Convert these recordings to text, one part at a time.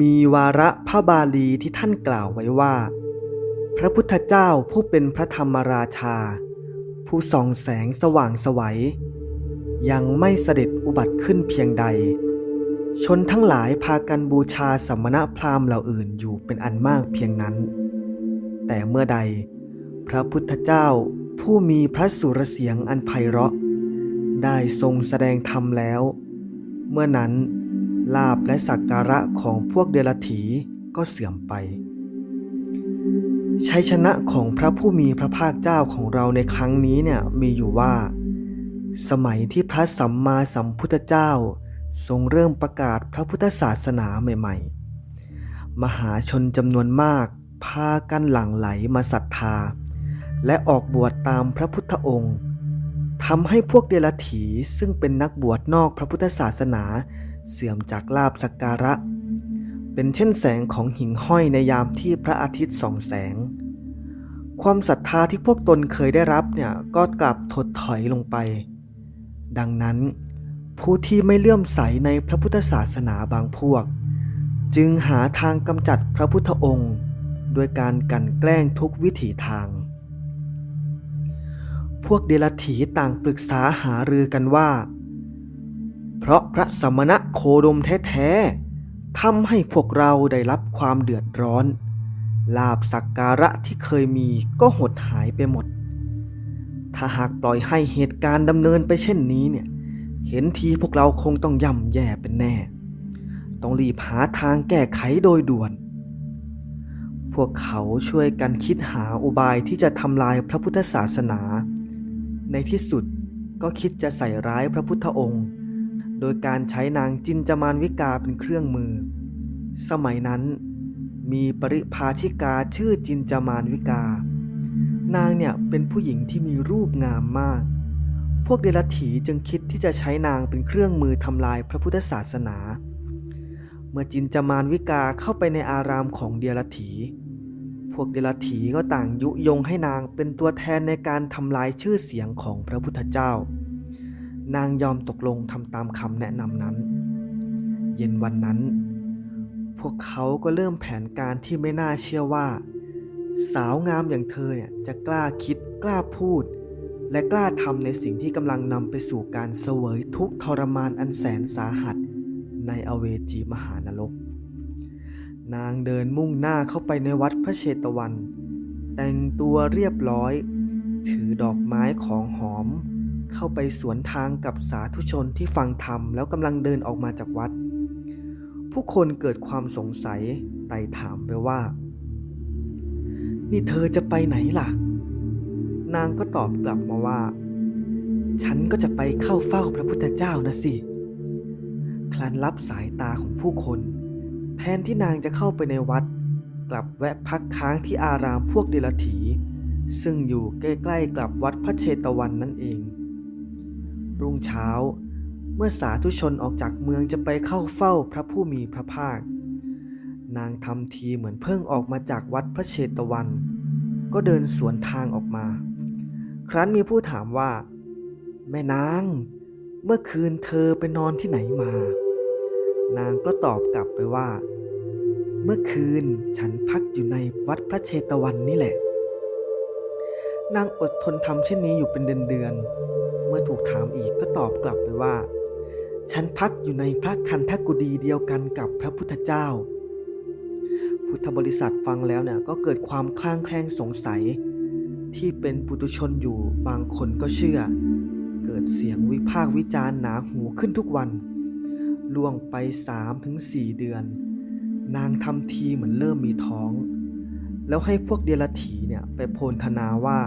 มีวาระพระบาลีที่ท่านกล่าวไว้ว่า พระพุทธเจ้าผู้เป็นพระธรรมราชา ผู้ส่องแสงสว่างสวัย ยังไม่เสด็จอุบัติขึ้นเพียงใด ชนทั้งหลายพากันบูชาสมณพราหมณ์เหล่าอื่นอยู่เป็นอันมากเพียงนั้น แต่เมื่อใด พระพุทธเจ้าผู้มีพระสุรเสียงอันไพเราะ ได้ทรงแสดงธรรมแล้ว เมื่อนั้น ลาบและสักการะของพวกเดรัจฉีก็เสื่อมไปชัยชนะของพระผู้มีพระภาคเจ้าของเราในครั้งนี้เนี่ยมีอยู่ว่า สมัยที่พระสัมมาสัมพุทธเจ้า ทรงเริ่มประกาศพระพุทธศาสนาใหม่ๆ มหาชนจำนวนมากพากันหลั่งไหลมาศรัทธา และออกบวชตามพระพุทธองค์ทำให้พวกเดรัจฉีซึ่งเป็นนักบวชนอกพระพุทธศาสนา เสื่อมจากลาบสักการะ เป็นเช่นแสงของหิ่งห้อยในยามที่พระอาทิตย์ส่องแสง ความศรัทธาที่พวกตนเคยได้รับเนี่ยก็กลับถดถอยลงไป ดังนั้น ผู้ที่ไม่เลื่อมใสในพระพุทธศาสนาบางพวก จึงหาทางกำจัดพระพุทธองค์โดยการกันแกล้งทุกวิถีทาง พวกเดรัจฉีต่างปรึกษาหารือกันว่า เพราะพระสมณะโคดมแท้ๆทำให้พวกเราได้รับความเดือดร้อน ลาบสักการะที่เคยมีก็หดหายไปหมด ถ้าหากปล่อยให้เหตุการณ์ดำเนินไปเช่นนี้เนี่ย เห็นทีพวกเราคงต้องย่ำแย่เป็นแน่ ต้องรีบหาทางแก้ไขโดยด่วน พวกเขาช่วยกันคิดหาอุบายที่จะทำลายพระพุทธศาสนา ในที่สุดก็คิดจะใส่ร้ายพระพุทธองค์ โดยการใช้นางจินจามานวิกาเป็นเครื่องมือ สมัยนั้นมีปริพาชิกาชื่อจินจามานวิกา นางเนี่ยเป็นผู้หญิงที่มีรูปงามมาก พวกเดรัจฉีจึงคิดที่จะใช้นางเป็นเครื่องมือทำลายพระพุทธศาสนา เมื่อจินจามานวิกาเข้าไปในอารามของเดรัจฉีพวกเดรัจฉีก็ต่างยุยงให้นางเป็นตัวแทนในการทำลายชื่อเสียงของพระพุทธเจ้า นางยอมตกลงทำตามคำแนะนำนั้น เย็นวันนั้น พวกเขาก็เริ่มแผนการที่ไม่น่าเชื่อว่า สาวงามอย่างเธอเนี่ยจะกล้าคิดกล้าพูด และกล้าทำในสิ่งที่กำลังนำไปสู่การเสวยทุกทรมานอันแสนสาหัส ในอเวจีมหานรก นางเดินมุ่งหน้าเข้าไปในวัดพระเชตวัน แต่งตัวเรียบร้อย ถือดอกไม้ของหอม เข้าไปสวนทางกับสาธุชนที่ฟังธรรมแล้วกำลังเดินออกมาจากวัด ผู้คนเกิดความสงสัยไต่ถามไปว่า นี่เธอจะไปไหนล่ะ นางก็ตอบกลับมาว่า ฉันก็จะไปเข้าเฝ้าพระพุทธเจ้านะสิ คลันรับสายตาของผู้คน แทนที่นางจะเข้าไปในวัด กลับแวะพักค้างที่อารามพวกเดลถีซึ่งอยู่ใกล้ๆกับวัดพระเชตวันนั่นเอง รุ่งเช้า เมื่อสาธุชนออกจากเมืองจะไปเข้าเฝ้าพระผู้มีพระภาค นางทำทีเหมือนเพิ่งออกมาจากวัดพระเชตวัน ก็เดินสวนทางออกมา ครั้นมีผู้ถามว่า แม่นาง เมื่อคืนเธอไปนอนที่ไหนมา นางก็ตอบกลับไปว่า เมื่อคืนฉันพักอยู่ในวัดพระเชตวันนี่แหละนางอดทนทำเช่นนี้อยู่เป็นเดือนๆ มื่อถูกถามอีกก็ตอบกลับไปว่า ฉันพักอยู่ในพระคันธกุฎีเดียวกันกับพระพุทธเจ้า พุทธบริษัทฟังแล้วเนี่ยก็เกิดความคลางแคลงสงสัย ที่เป็นปุตุชนอยู่บางคนก็เชื่อ เกิดเสียงวิพากษ์วิจารณ์หนาหูขึ้นทุกวัน ล่วงไป 3-4ถึงเดือน นางทำทีเหมือนเริ่มมีท้อง แล้วให้พวกเดรัจฉีเนี่ยไปโพลธนาว่า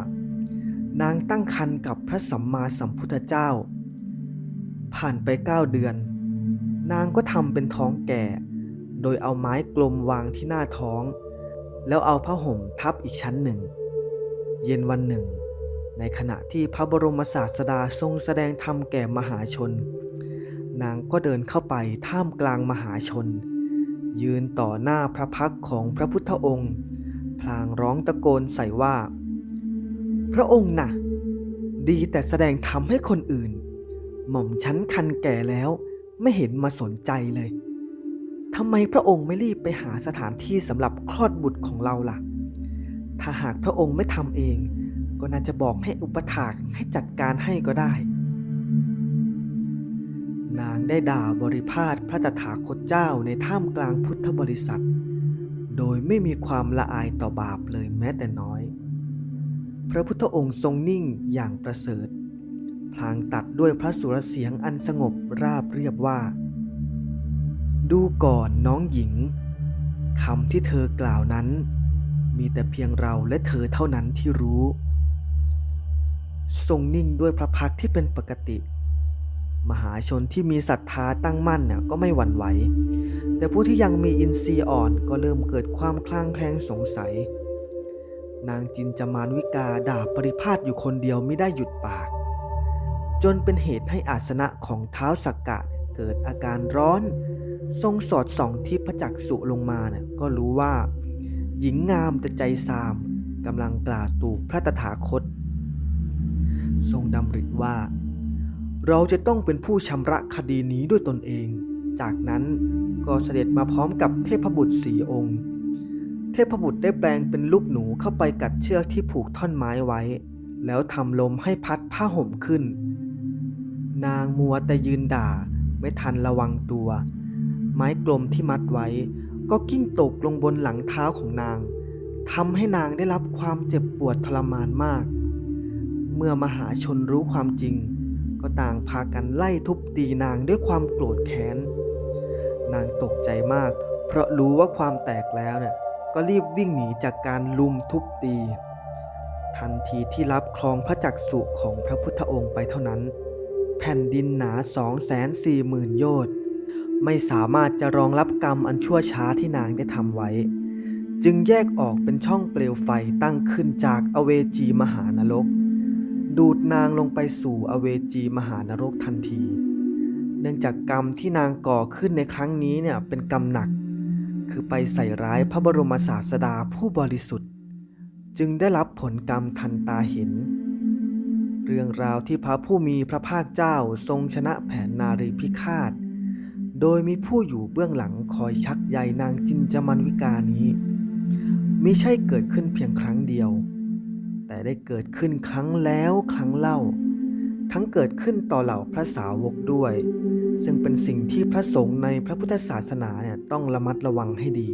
นางตั้งครรภ์กับพระสัมมาสัมพุทธเจ้า ผ่านไปเก้าเดือน นางก็ทำเป็นท้องแก่ โดยเอาไม้กลมวางที่หน้าท้อง แล้วเอาผ้าห่มทับอีกชั้นหนึ่ง เย็นวันหนึ่ง ในขณะที่พระบรมศาสดาทรงแสดงธรรมแก่มหาชน นางก็เดินเข้าไปท่ามกลางมหาชน ยืนต่อหน้าพระพักของพระพุทธองค์ พลางร้องตะโกนใส่ว่า พระองค์น่ะ ดีแต่แสดงธรรมให้คนอื่น หม่อมชั้นคันแก่แล้ว ไม่เห็นมาสนใจเลยทำไมพระองค์ไม่รีบไปหาสถานที่สำหรับคลอดบุตรของเราล่ะ ถ้าหากพระองค์ไม่ทำเอง ก็น่าจะบอกให้อุปถากให้จัดการให้ก็ได้ นางได้ด่าบริพาทพระตถาคตเจ้าในท่ามกลางพุทธบริษัท โดยไม่มีความละอายต่อบาปเลยแม้แต่น้อย พระพุทธองค์ทรงนิ่งอย่างประเสริฐ พลางตัดด้วยพระสุรเสียงอันสงบราบเรียบว่า ดูก่อนน้องหญิงคำที่เธอกล่าวนั้น มีแต่เพียงเราและเธอเท่านั้นที่รู้ ทรงนิ่งด้วยพระพักที่เป็นปกติ มหาชนที่มีศรัทธาตั้งมั่นเนี่ยก็ไม่หวั่นไหว แต่ผู้ที่ยังมีอินทรีย์อ่อนก็เริ่มเกิดความคลางแคลงสงสัย นางจินจามานวิกาด่าปริพาทอยู่คนเดียวไม่ได้หยุดปาก จนเป็นเหตุให้อาสนะของเท้าสักกะเกิดอาการร้อน ทรงสอดส่องที่พระจักษุลงมาเนี่ยก็รู้ว่า หญิงงามแต่ใจซามกำลังกล่าวตูกพระตถาคต ทรงดำริว่า เราจะต้องเป็นผู้ชำระคดีนี้ด้วยตนเอง จากนั้นก็เสด็จมาพร้อมกับเทพบุตรสี่องค์ เทพบุตรได้แปลงเป็นลูกหนูเข้าไปกัดเชือกที่ผูกท่อนไม้ไว้ แล้วทำลมให้พัดผ้าห่มขึ้น นางมัวแต่ยืนด่าไม่ทันระวังตัว ไม้กลมที่มัดไว้ ก็กิ้งตกลงบนหลังเท้าของนางทำให้นางได้รับความเจ็บปวดทรมานมาก เมื่อมหาชนรู้ความจริง ก็ต่างพากันไล่ทุบตีนางด้วยความโกรธแค้น นางตกใจมาก เพราะรู้ว่าความแตกแล้วเนี่ย ก็รีบวิ่งหนีจากการลุมทุบตี ทันทีที่รับครองพระจักษุของพระพุทธองค์ไปเท่านั้น แผ่นดินหนา2 4 0 0 0 0โยชน์ไม่สามารถจะรองรับกรรมอันชั่วช้าที่นางได้ทำไว้ จึงแยกออกเป็นช่องเปลวไฟตั้งขึ้นจากอเวจีมหานรก ดูดนางลงไปสู่อเวจีมหานรกทันที เนื่องจากกรรมที่นางก่อขึ้นในครั้งนี้เนี่ยเป็นกรรมหนัก คือไปใส่ร้ายพระบรมศาสดาผู้บริสุทธิ์ จึงได้รับผลกรรมทันตาเห็น เรื่องราวที่พระผู้มีพระภาคเจ้าทรงชนะแผนนารีพิฆาต โดยมีผู้อยู่เบื้องหลังคอยชักใยนางจินจมันวิกานี้มิใช่เกิดขึ้นเพียงครั้งเดียว แต่ได้เกิดขึ้นครั้งแล้วครั้งเล่า ทั้งเกิดขึ้นต่อเหล่าพระสาวกด้วย ซึ่งเป็นสิ่งที่พระสงฆ์ในพระพุทธศาสนาเนี่ยต้องระมัดระวังให้ดี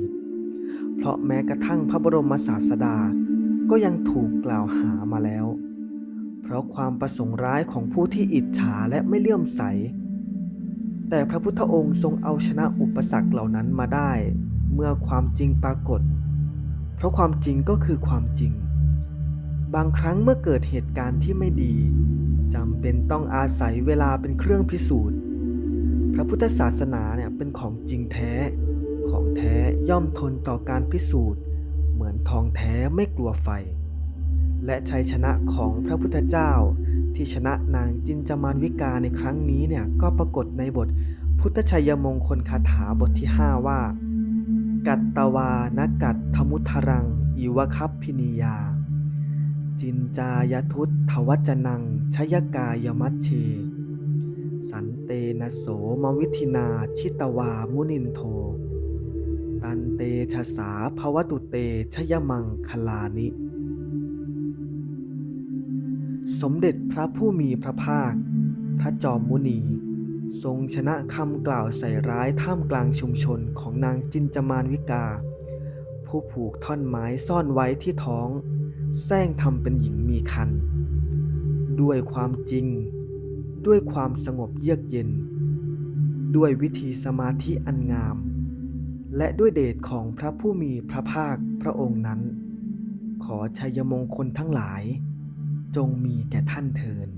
เพราะแม้กระทั่งพระบรมศาสดา ก็ยังถูกกล่าวหามาแล้ว เพราะความประสงค์ร้ายของผู้ที่อิจฉาและไม่เลื่อมใส แต่พระพุทธองค์ทรงเอาชนะอุปสรรคเหล่านั้นมาได้ เมื่อความจริงปรากฏ เพราะความจริงก็คือความจริง บางครั้งเมื่อเกิดเหตุการณ์ที่ไม่ดีจำเป็นต้องอาศัยเวลาเป็นเครื่องพิสูจน์ พระพุทธศาสนาเนี่ยเป็นของจริงแท้ ของแท้ย่อมทนต่อการพิสูจน์ เหมือนทองแท้ไม่กลัวไฟ และชัยชนะของพระพุทธเจ้า ที่ชนะนางจินจามานวิกาในครั้งนี้เนี่ยก็ปรากฏในบทพุทธชัยมงคลคาถาบทที่ 5 ว่า กัตตวานกัตทมุทรัง อิวคัพพินียา จินจายทุตทวัจนังชยกายมัชเช สันเตนะโสมวิธินาชิตวามุนินโท ตันเตชะสาภวตุเตชยมังคลานิ สมเด็จพระผู้มีพระภาค พระจอมมุนี ทรงชนะคำกล่าวใส่ร้ายท่ามกลางชุมชนของนางจินจามานวิกา ผู้ผูกท่อนไม้ซ่อนไว้ที่ท้องแซงทำเป็นหญิงมีคัน ด้วยความจริง ด้วยความสงบเยือกเย็น ด้วยวิธีสมาธิอันงาม และด้วยเดชของพระผู้มีพระภาคพระองค์นั้น ขอชัยมงคลทั้งหลาย จงมีแก่ท่านเทิน